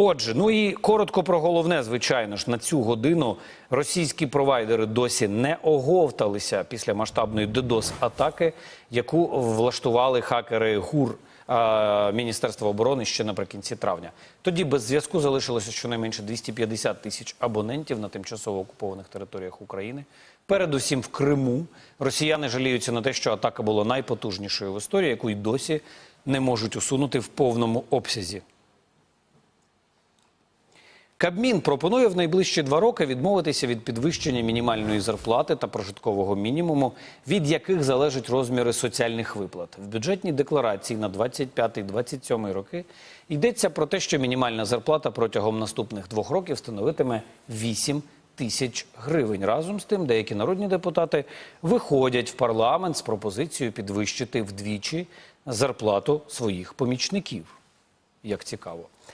Отже, ну і коротко про головне, звичайно ж, на цю годину російські провайдери досі не оговталися після масштабної DDoS-атаки, яку влаштували хакери ГУР е, Міністерства оборони ще наприкінці травня. Тоді без зв'язку залишилося щонайменше 250 тисяч абонентів на тимчасово окупованих територіях України. Передусім в Криму росіяни жаліються на те, що атака була найпотужнішою в історії, яку й досі не можуть усунути в повному обсязі. Кабмін пропонує в найближчі два роки відмовитися від підвищення мінімальної зарплати та прожиткового мінімуму, від яких залежать розміри соціальних виплат. В бюджетній декларації на 25-27 роки йдеться про те, що мінімальна зарплата протягом наступних двох років становитиме 8 тисяч гривень. Разом з тим, деякі народні депутати виходять в парламент з пропозицією підвищити вдвічі зарплату своїх помічників. Як цікаво.